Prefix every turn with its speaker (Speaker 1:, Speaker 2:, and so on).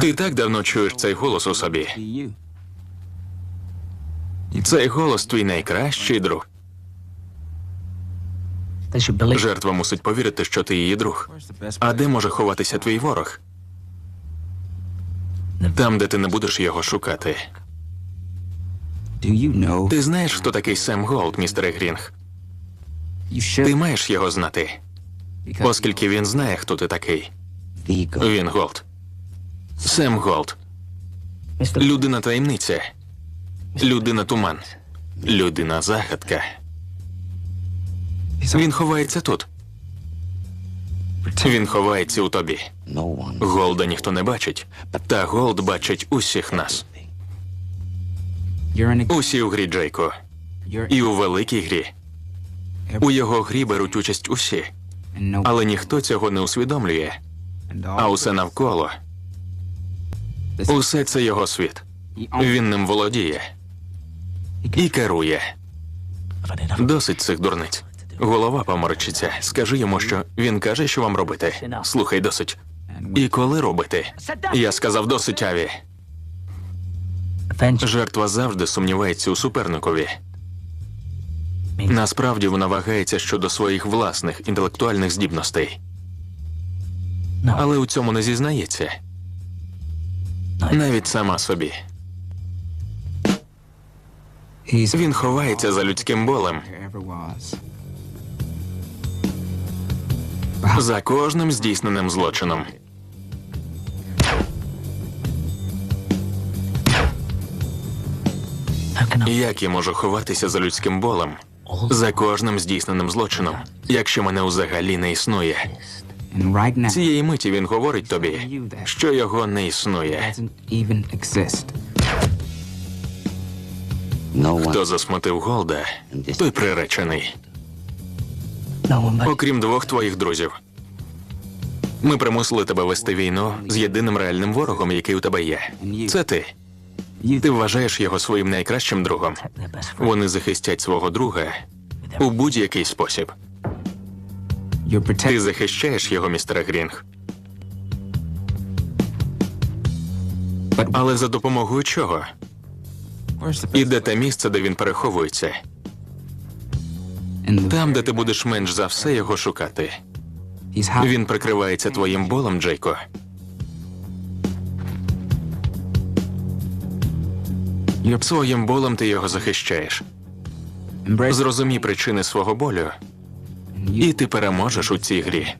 Speaker 1: Ти так давно чуєш цей голос у собі. Цей голос твій найкращий друг. Жертва мусить повірити, що ти її друг. А де може ховатися твій ворог? Там, де ти не будеш його шукати. Ти знаєш, хто такий Сем Голд, містере Грінг? Ти маєш його знати, оскільки він знає, хто ти такий. Він Голд. Сем Голд. Людина таємниця. Людина туман. Людина загадка. Він ховається тут. Він ховається у тобі. Голда ніхто не бачить, та Голд бачить усіх нас. Усі у грі Джейко. І у великій грі. У його грі беруть участь усі, але ніхто цього не усвідомлює. А усе навколо усе це його світ. Він ним володіє і керує. Досить цих дурниць. Голова поморочиться. Скажи йому, що він каже, що вам робити. Слухай, досить. І коли робити? Я сказав досить аві. Жертва завжди сумнівається у суперникові. Насправді вона вагається щодо своїх власних інтелектуальних здібностей, але у цьому не зізнається. Навіть сама собі. Він ховається за людським болем, за кожним здійсненим злочином. Як я можу ховатися за людським болем, за кожним здійсненим злочином, якщо мене взагалі не існує? Цієї миті він говорить тобі, що його не існує. Хто засмутив Голда, той приречений. Окрім двох твоїх друзів. Ми примусили тебе вести війну з єдиним реальним ворогом, який у тебе є. Це ти. Ти вважаєш його своїм найкращим другом. Вони захистять свого друга у будь-який спосіб. Ти захищаєш його, містера Грінг. Але за допомогою чого? І де те місце, де він переховується? Там, де ти будеш менш за все його шукати. Він прикривається твоїм болем, Джейко. Своїм болем ти його захищаєш. Зрозумій причини свого болю, і ти переможеш у цій грі.